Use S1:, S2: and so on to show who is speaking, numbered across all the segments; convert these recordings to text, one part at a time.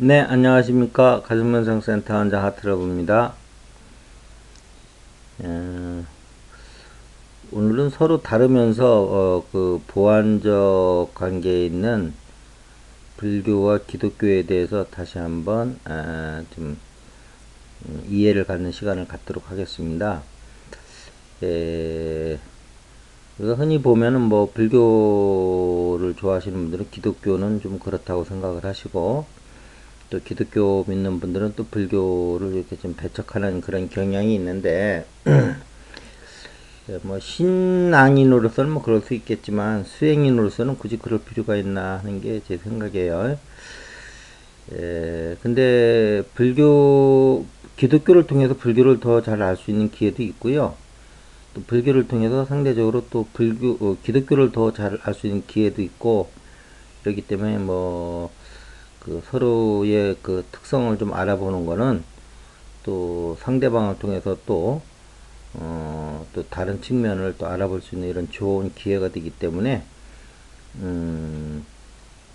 S1: 네, 안녕하십니까. 가슴면상센터 원장 하트러브입니다. 에, 오늘은 서로 다르면서 어, 그 보완적 관계에 있는 불교와 기독교에 대해서 다시 한번 아, 좀 음, 이해를 갖는 시간을 갖도록 하겠습니다. 에, 우리가 흔히 보면은 뭐 불교를 좋아하시는 분들은 기독교는 좀 그렇다고 생각을 하시고 또 기독교 믿는 분들은 또 불교를 이렇게 좀 배척하는 그런 경향이 있는데 예, 뭐 신앙인으로서는 뭐 그럴 수 있겠지만 수행인으로서는 굳이 그럴 필요가 있나 하는 게 제 생각이에요. 예, 근데 불교 기독교를 통해서 불교를 더 잘 알 수 있는 기회도 있고요. 또 불교를 통해서 상대적으로 또 불교 어, 기독교를 더 잘 알 수 있는 기회도 있고 그렇기 때문에 뭐 그 서로의 그 특성을 좀 알아보는 거는 또 상대방을 통해서 또 어, 또 다른 측면을 또 알아볼 수 있는 이런 좋은 기회가 되기 때문에 음,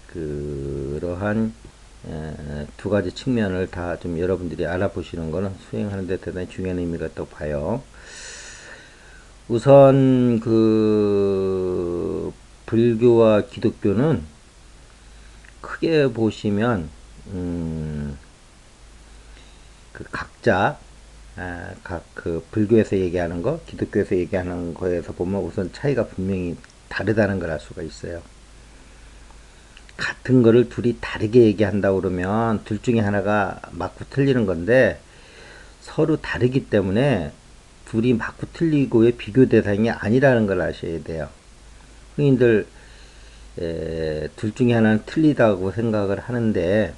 S1: 그러한 에, 두 가지 측면을 다 좀 여러분들이 알아보시는 거는 수행하는 데 대단히 중요한 의미가 있다고 봐요. 우선 그 불교와 기독교는 크게 보시면 음, 그 각자 아, 각그 불교에서 얘기하는 거, 기독교에서 얘기하는 거에서 보면 우선 차이가 분명히 다르다는 걸 알 수가 있어요. 같은 거를 둘이 다르게 얘기한다 그러면 둘 중에 하나가 맞고 틀리는 건데 서로 다르기 때문에 둘이 맞고 틀리고의 비교 대상이 아니라는 걸 아셔야 돼요. 흔히들 에, 둘 중에 하나는 틀리다고 생각을 하는데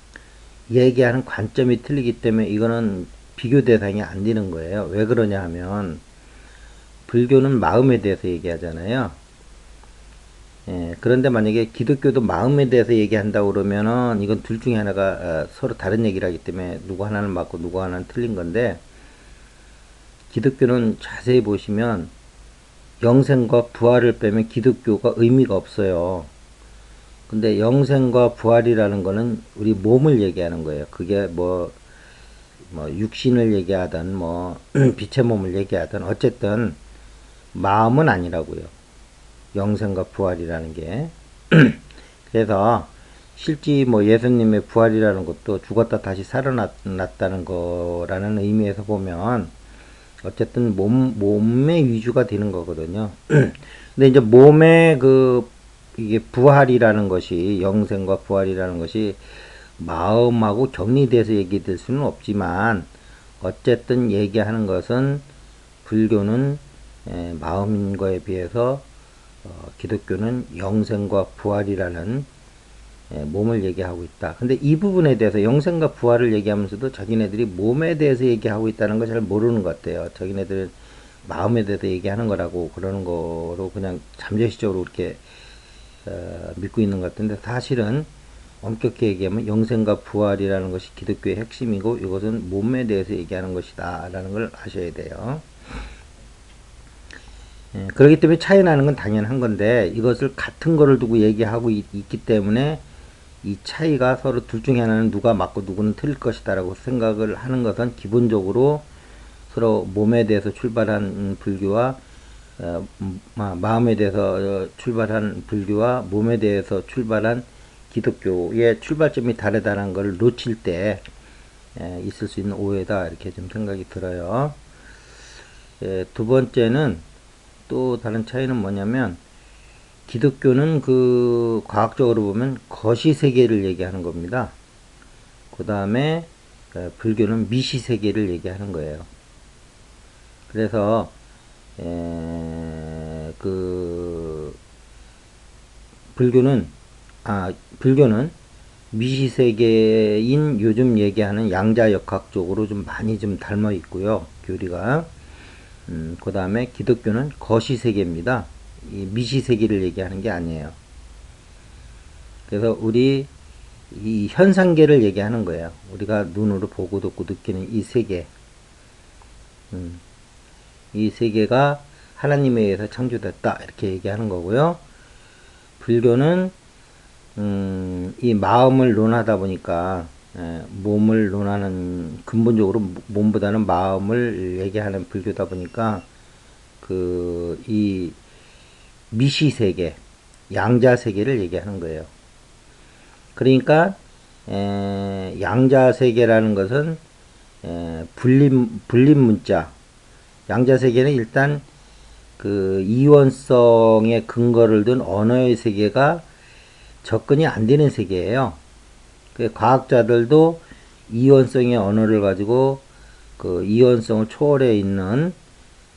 S1: 얘기하는 관점이 틀리기 때문에 이거는 비교 대상이 안 되는 거예요. 왜 그러냐 하면 불교는 마음에 대해서 얘기하잖아요. 예, 그런데 만약에 기독교도 마음에 대해서 얘기한다고 그러면은 이건 둘 중에 하나가 어, 서로 다른 얘기를 하기 때문에 누구 하나는 맞고 누구 하나는 틀린 건데 기독교는 자세히 보시면 영생과 부활을 빼면 기독교가 의미가 없어요. 근데 영생과 부활이라는 거는 우리 몸을 얘기하는 거예요. 그게 뭐, 뭐, 육신을 얘기하든, 뭐, 빛의 몸을 얘기하든, 어쨌든, 마음은 아니라고요. 영생과 부활이라는 게. 그래서, 실제 뭐 예수님의 부활이라는 것도 죽었다 다시 살아났다는 거라는 의미에서 보면, 어쨌든 몸, 몸의 위주가 되는 거거든요. 근데 이제 몸의 그 이게 부활이라는 것이 영생과 부활이라는 것이 마음하고 격리돼서 얘기될 수는 없지만 어쨌든 얘기하는 것은 불교는 마음인 거에 비해서 어, 기독교는 영생과 부활이라는 몸을 얘기하고 있다. 근데 이 부분에 대해서 영생과 부활을 얘기하면서도 자기네들이 몸에 대해서 얘기하고 있다는 걸 잘 모르는 것 같아요. 자기네들은 마음에 대해서 얘기하는 거라고 그러는 거로 그냥 잠재시적으로 이렇게 어, 믿고 있는 것 같은데 사실은 엄격히 얘기하면 영생과 부활이라는 것이 기독교의 핵심이고 이것은 몸에 대해서 얘기하는 것이다 라는 걸 아셔야 돼요. 예, 그렇기 때문에 차이 나는 건 당연한 건데 이것을 같은 거를 두고 얘기하고 있, 기 때문에 이 차이가 서로 둘 중에 하나는 누가 맞고 누구는 틀릴 것이다 라고 생각을 하는 것은 기본적으로 서로 몸에 대해서 출발한 불교와 어, 마음에 대해서 출발한 불교와 몸에 대해서 출발한 기독교의 출발점이 다르다는 것을 놓칠 때 있을 수 있는 오해다 이렇게 좀 생각이 들어요. 두 번째는 또 다른 차이는 뭐냐면 기독교는 그 과학적으로 보면 거시 세계를 얘기하는 겁니다. 그 다음에 불교는 미시 세계를 얘기하는 거예요. 그래서 에, 그 불교는 아 불교는 미시세계인 요즘 얘기하는 양자역학 쪽으로 좀 많이 좀 닮아 있고요 교리가. 음, 그 다음에 기독교는 거시세계입니다. 이 미시세계를 얘기하는 게 아니에요. 그래서 우리 이 현상계를 얘기하는 거예요. 우리가 눈으로 보고 듣고 느끼는 이 세계. 음, 이 세계가 하나님에 의해서 창조됐다 이렇게 얘기하는 거고요. 불교는 음, 이 마음을 논하다 보니까 에, 몸을 논하는 근본적으로 몸보다는 마음을 얘기하는 불교다 보니까 그 이 미시 세계, 양자 세계를 얘기하는 거예요. 그러니까 에, 양자 세계라는 것은 에, 불림 불림 문자. 양자 세계는 일단 그 이원성의 근거를 둔 언어의 세계가 접근이 안 되는 세계예요. 그 과학자들도 이원성의 언어를 가지고 그 이원성을 초월해 있는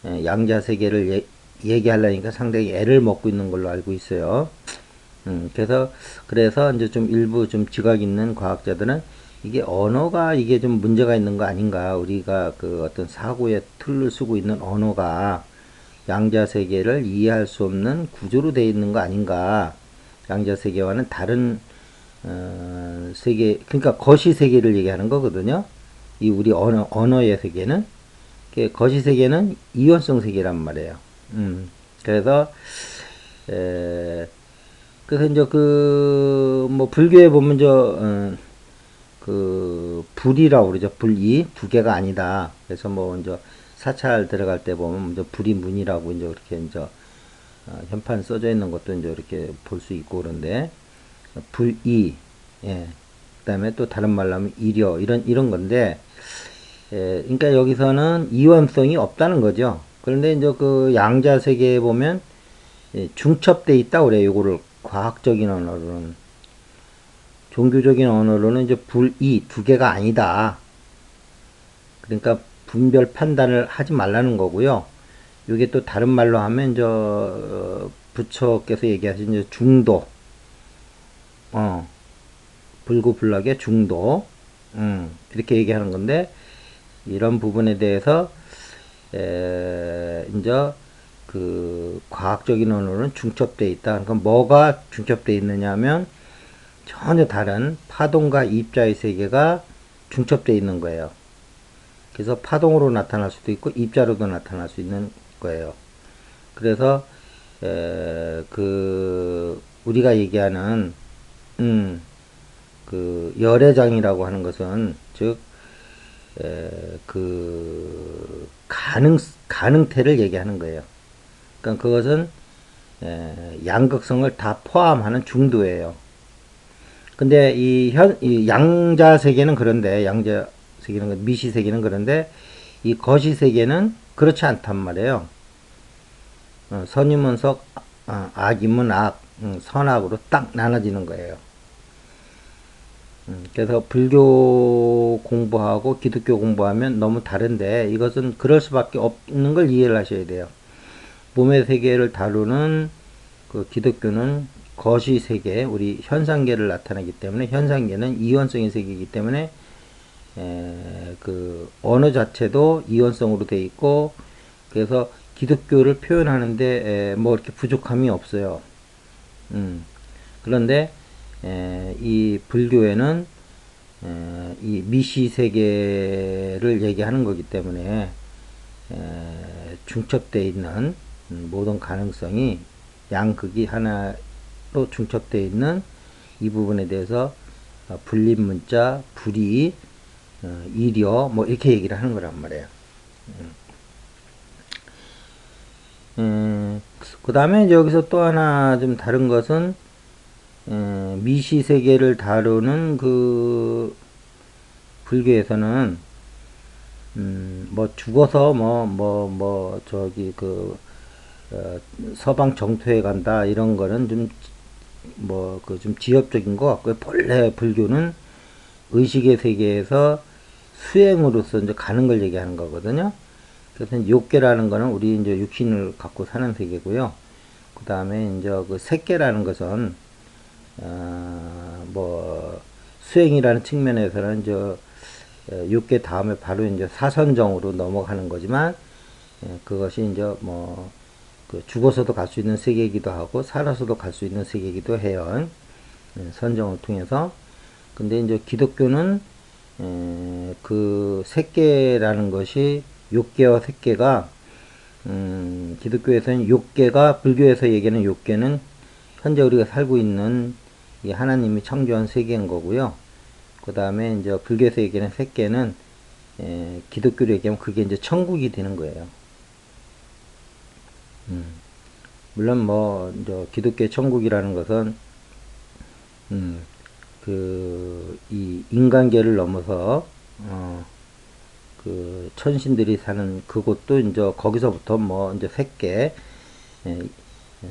S1: 에, 양자 세계를 예, 얘기하려니까 상당히 애를 먹고 있는 걸로 알고 있어요. 음, 그래서 그래서 이제 좀 일부 좀 지각 있는 과학자들은 이게 언어가 이게 좀 문제가 있는 거 아닌가? 우리가 그 어떤 사고의 틀을 쓰고 있는 언어가 양자 세계를 이해할 수 없는 구조로 되어 있는 거 아닌가? 양자 세계와는 다른 어, 세계 그러니까 거시 세계를 얘기하는 거거든요. 이 우리 언어 언어의 세계는 그 거시 세계는 이원성 세계란 말이에요. 음, 그래서, 에, 그래서 이제 그, 뭐, 불교에 보면 저, 어, 그, 불이라고 그러죠. 불이, 두 개가 아니다. 그래서 뭐, 이제 사찰 들어갈 때 보면, 이제 불이 문이라고 이제 이렇게 이제, 어, 현판 써져 있는 것도 이제 이렇게 볼 수 있고 그런데, 불이, 예. 그 다음에 또 다른 말로 하면 이려, 이런, 이런 건데, 예, 그러니까 여기서는 이원성이 없다는 거죠. 그런데 이제 그 양자 세계에 보면 예, 중첩돼 있다 그래요. 요거를 과학적인 언어로는 종교적인 언어로는 이제 불이 두 개가 아니다. 그러니까 분별 판단을 하지 말라는 거고요. 요게 또 다른 말로 하면 저 부처께서 얘기하신 이제 중도, 어 불구불락의 중도, 음 이렇게 얘기하는 건데 이런 부분에 대해서 에, 이제 그 과학적인 언어는 중첩되어 있다. 그러니까 뭐가 중첩되어 있느냐면 전혀 다른 파동과 입자의 세계가 중첩되어 있는 거예요. 그래서 파동으로 나타날 수도 있고 입자로도 나타날 수 있는 거예요. 그래서 에, 그 우리가 얘기하는 음, 그 열애장이라고 하는 것은 즉 에, 그 가능 가능태를 얘기하는 거예요. 그러니까 그것은 에, 양극성을 다 포함하는 중도예요. 근데 이 현, 이 양자 세계는 그런데 양자 세계는 미시 세계는 그런데 이 거시 세계는 그렇지 않단 말이에요. 어, 선이면 석, 어, 악이면 악, 음, 선악으로 딱 나눠지는 거예요. 음, 그래서 불교 공부하고 기독교 공부하면 너무 다른데 이것은 그럴 수밖에 없는 걸 이해를 하셔야 돼요. 몸의 세계를 다루는 그 기독교는 거시 세계, 우리 현상계를 나타내기 때문에 현상계는 이원성의 세계이기 때문에 에, 그 언어 자체도 이원성으로 되어 있고 그래서 기독교를 표현하는데 에, 뭐 이렇게 부족함이 없어요. 음, 그런데 에, 이 불교에는 에, 이 미시 세계를 얘기하는 거기 때문에 에, 중첩되어 있는 모든 가능성이 양극이 하나 로 중첩되어 있는 이 부분에 대해서 어, 불림 문자, 불이, 어, 이려 뭐 이렇게 얘기를 하는 거란 말이에요. 음, 그 다음에 여기서 또 하나 좀 다른 것은 미시 세계를 다루는 그 불교에서는 음, 뭐 죽어서 뭐 뭐뭐 저기 그 어, 서방 정토에 간다 이런 거는 좀 뭐 그 좀 지엽적인 것 같고요. 본래 불교는 의식의 세계에서 수행으로서 이제 가는 걸 얘기하는 거거든요. 그래서 욕계라는 거는 우리 이제 육신을 갖고 사는 세계고요. 그 다음에 이제 그 색계라는 것은 어, 뭐 수행이라는 측면에서는 저 6개 다음에 바로 이제 사선정으로 넘어가는 거지만 예, 그것이 이제 뭐 그 죽어서도 갈 수 있는 세계이기도 하고 살아서도 갈 수 있는 세계이기도 해요. 예, 선정을 통해서 근데 이제 기독교는 에, 그 색계라는 것이 6개와 색계가 음, 기독교에서는 6개가 불교에서 얘기하는 6개는 현재 우리가 살고 있는 이 하나님이 창조한 세계인 거고요. 그 다음에 이제 불교에서 얘기하는 색계는 에, 기독교로 얘기하면 그게 이제 천국이 되는 거예요. 음. 물론 뭐 이제 기독교의 천국이라는 것은 음, 그, 이 인간계를 넘어서, 어, 그, 천신들이 사는 그곳도 이제 거기서부터 뭐, 이제 색계, 예,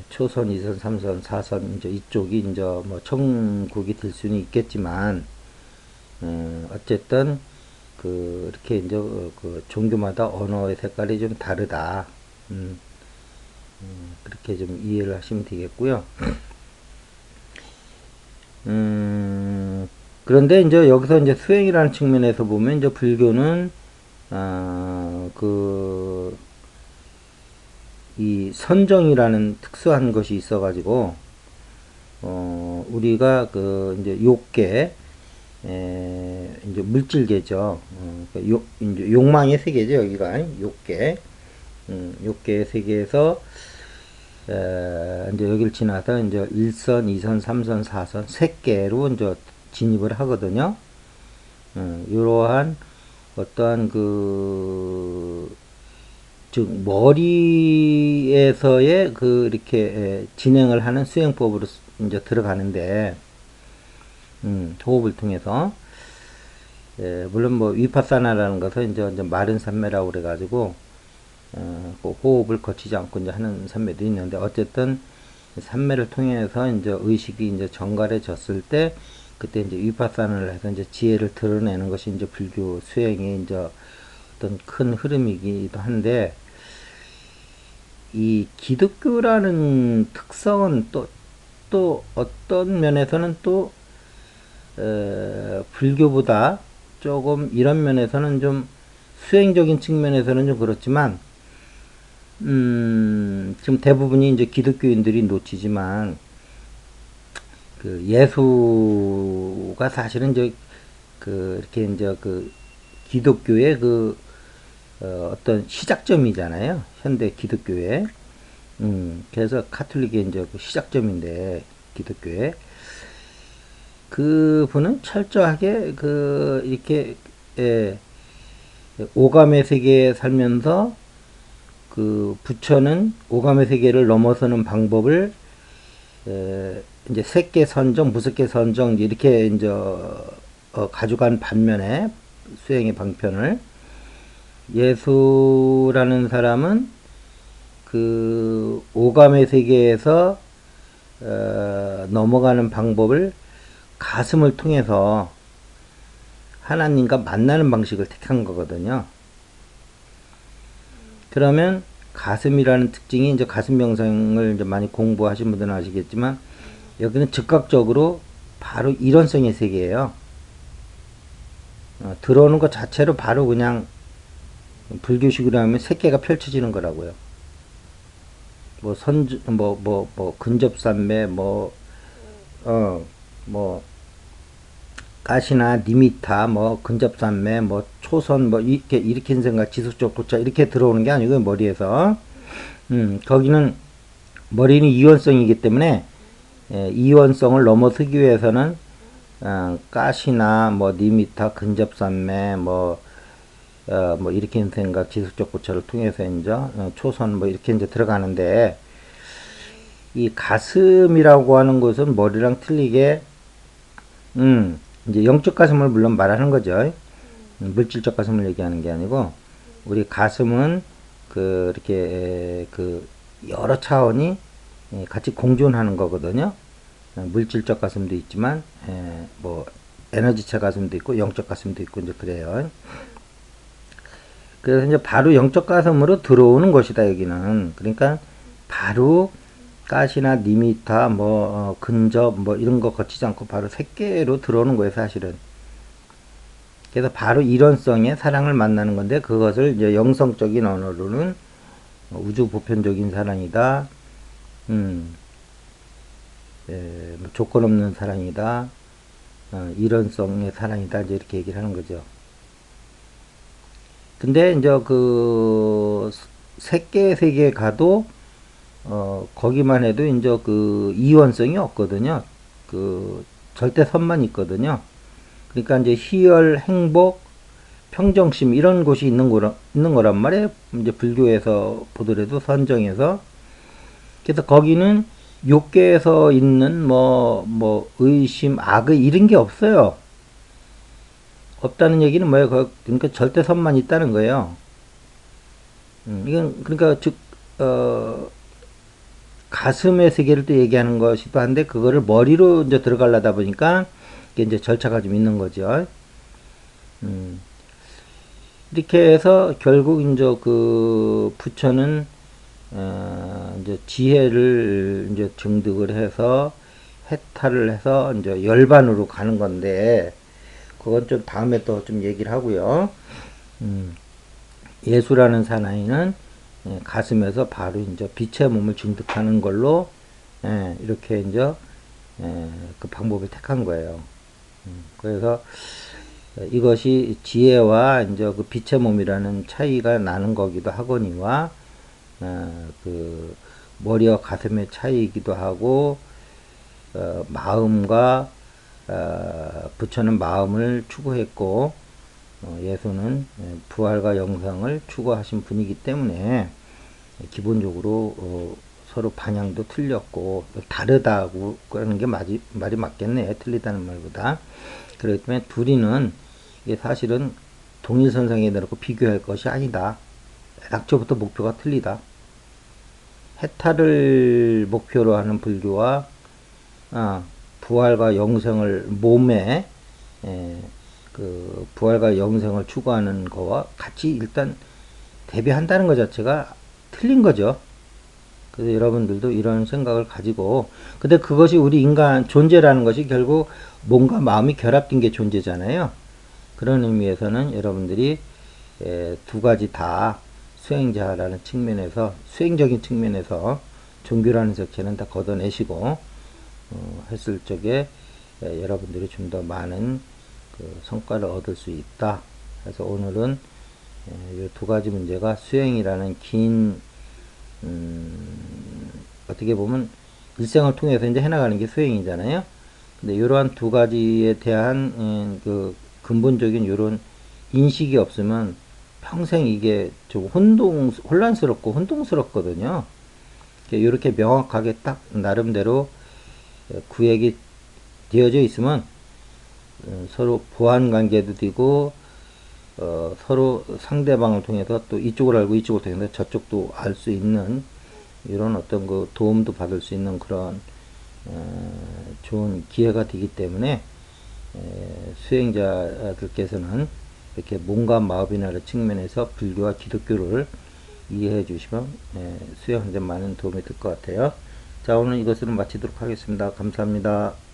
S1: 초선, 이선, 삼선, 사선, 이제 이쪽이 이제 뭐 천국이 될 수는 있겠지만, 어, 어쨌든, 그, 이렇게 이제 어, 그 종교마다 언어의 색깔이 좀 다르다. 음, 음, 그렇게 좀 이해를 하시면 되겠고요. 음, 그런데 이제 여기서 이제 수행이라는 측면에서 보면 이제 불교는 아, 그, 이 선정이라는 특수한 것이 있어가지고, 어, 우리가 그, 이제 욕계, 에, 이제 물질계죠. 어, 그 욕, 이제 욕망의 세계죠, 여기가. 욕계. 음, 욕계의 세계에서, 에, 이제 여기를 지나서 이제 1선, 2선, 3선, 4선, 세 개로 이제 진입을 하거든요. 음, 이러한 어떠한 그, 즉, 머리에서의 그, 이렇게 에, 진행을 하는 수행법으로 이제 들어가는데, 음, 호흡을 통해서, 예, 물론 뭐, 위파사나라는 것은 이제, 이제 마른 산매라고 그래가지고, 어, 그 호흡을 거치지 않고 이제 하는 산매도 있는데 어쨌든 산매를 통해서 이제 의식이 이제 정갈해졌을 때 그때 이제 위파산을 해서 이제 지혜를 드러내는 것이 이제 불교 수행의 이제 어떤 큰 흐름이기도 한데 이 기독교라는 특성은 또, 또 어떤 면에서는 또, 에, 불교보다 조금 이런 면에서는 좀 수행적인 측면에서는 좀 그렇지만 음, 지금 대부분이 이제 기독교인들이 놓치지만, 그 예수가 사실은 이제 그 이렇게 이제 그 기독교의 그 어, 어떤 시작점이잖아요. 현대 기독교의. 음, 그래서 카톨릭의 이제 그 시작점인데, 기독교의. 그 분은 철저하게 그 이렇게 예, 오감의 세계에 살면서 그 부처는 오감의 세계를 넘어서는 방법을 에, 이제 색계 선정, 무색계 선정 이렇게 이제 어, 가져간 반면에 수행의 방편을 예수라는 사람은 그 오감의 세계에서 어, 넘어가는 방법을 가슴을 통해서 하나님과 만나는 방식을 택한 거거든요. 그러면 가슴이라는 특징이 이제 가슴 명상을 이제 많이 공부하신 분들은 아시겠지만 여기는 즉각적으로 바로 이론성의 세계예요. 어, 들어오는 것 자체로 바로 그냥 불교식으로 하면 세계가 펼쳐지는 거라고요. 뭐 선, 뭐, 뭐, 뭐, 근접산매, 뭐, 어, 뭐, 가시나 니미타 뭐 근접산매 뭐 초선 뭐 이렇게 이렇게 생각 지속적 도착 이렇게 들어오는 게 아니고 머리에서. 음 거기는 머리는 이원성이기 때문에 예, 이원성을 넘어서기 위해서는 어, 가시나 뭐 니미타 근접산매 뭐 어, 뭐 이렇게 생각 지속적 고찰을 통해서 이제 어, 초선 뭐 이렇게 이제 들어가는데 이 가슴이라고 하는 것은 머리랑 틀리게 음 이제 영적 가슴을 물론 말하는 거죠. 물질적 가슴을 얘기하는 게 아니고 우리 가슴은 그 이렇게 그 여러 차원이 같이 공존하는 거거든요. 물질적 가슴도 있지만 뭐 에너지체 가슴도 있고 영적 가슴도 있고 이제 그래요. 그래서 이제 바로 영적 가슴으로 들어오는 것이다 여기는. 그러니까 바로 가시나 니미타 뭐 어, 근접 뭐 이런 거 거치지 않고 바로 새끼로 들어오는 거예요 사실은. 그래서 바로 이론성의 사랑을 만나는 건데 그것을 이제 영성적인 언어로는 우주 보편적인 사랑이다. 음. 예, 뭐 조건 없는 사랑이다. 어, 이론성의 사랑이다. 이제 이렇게 얘기를 하는 거죠. 근데 이제 그 색계 세계에 가도 어, 거기만 해도 이제 그 이원성이 없거든요. 그 절대 선만 있거든요. 그러니까 이제 희열, 행복, 평정심 이런 곳이 있는 거라, 있는 거란 말이에요. 이제 불교에서 보더라도 선정에서 그래서 거기는 욕계에서 있는 뭐, 뭐, 의심, 악의 이런 게 없어요. 없다는 얘기는 뭐예요? 그- 그러니까 절대 선만 있다는 거예요. 음, 이건, 그러니까, 즉, 어, 가슴의 세계를 또 얘기하는 것이기도 한데, 그거를 머리로 이제 들어가려다 보니까, 이게 이제 절차가 좀 있는 거죠. 음, 이렇게 해서 결국 이제 그 부처는 어, 이제 지혜를 이제 증득을 해서 해탈을 해서 이제 열반으로 가는 건데 그건 좀 다음에 또 좀 얘기를 하고요. 음, 예수라는 사나이는 예, 가슴에서 바로 이제 빛의 몸을 증득하는 걸로 예, 이렇게 이제 예, 그 방법을 택한 거예요. 음, 그래서 이것이 지혜와 이제 그 빛의 몸이라는 차이가 나는 거기도 하거니와 어, 그 머리와 가슴의 차이이기도 하고 어, 마음과 어, 부처는 마음을 추구했고 어, 예수는 예, 부활과 영상을 추구하신 분이기 때문에 기본적으로 어, 서로 방향도 틀렸고 다르다고 그러는 게 말이, 말이 맞겠네. 틀리다는 말보다. 그렇기 때문에 둘이는 이게 사실은 동일선상에 내놓고 비교할 것이 아니다. 낙초부터 목표가 틀리다. 해탈을 목표로 하는 불교와 아, 부활과 영생을 몸에 에, 그 부활과 영생을 추구하는 거와 같이 일단 대비한다는 것 자체가 틀린 거죠. 그래서 여러분들도 이런 생각을 가지고 근데 그것이 우리 인간 존재라는 것이 결국 몸과 마음이 결합된 게 존재잖아요. 그런 의미에서는 여러분들이 에, 두 가지 다 수행자라는 측면에서 수행적인 측면에서 종교라는 자체는 다 걷어내시고 어, 했을 적에 에, 여러분들이 좀 더 많은 그 성과를 얻을 수 있다. 그래서 오늘은 이 두 가지 문제가 수행이라는 긴 음, 어떻게 보면 일생을 통해서 이제 해나가는 게 수행이잖아요. 근데 이러한 두 가지에 대한 음, 그 근본적인 이런 인식이 없으면 평생 이게 좀 혼동 혼란스럽고 혼동스럽거든요. 이렇게 명확하게 딱 나름대로 구획이 되어져 있으면 어, 서로 보완 관계도 되고 어, 서로 상대방을 통해서 또 이쪽을 알고 이쪽을 통해서 저쪽도 알 수 있는 이런 어떤 그 도움도 받을 수 있는 그런 어, 좋은 기회가 되기 때문에 에, 수행자들께서는 이렇게 몸과 마음이나 측면에서 불교와 기독교를 이해해 주시면 에, 수행하는 데 많은 도움이 될 것 같아요. 자 오늘 이것으로 마치도록 하겠습니다. 감사합니다.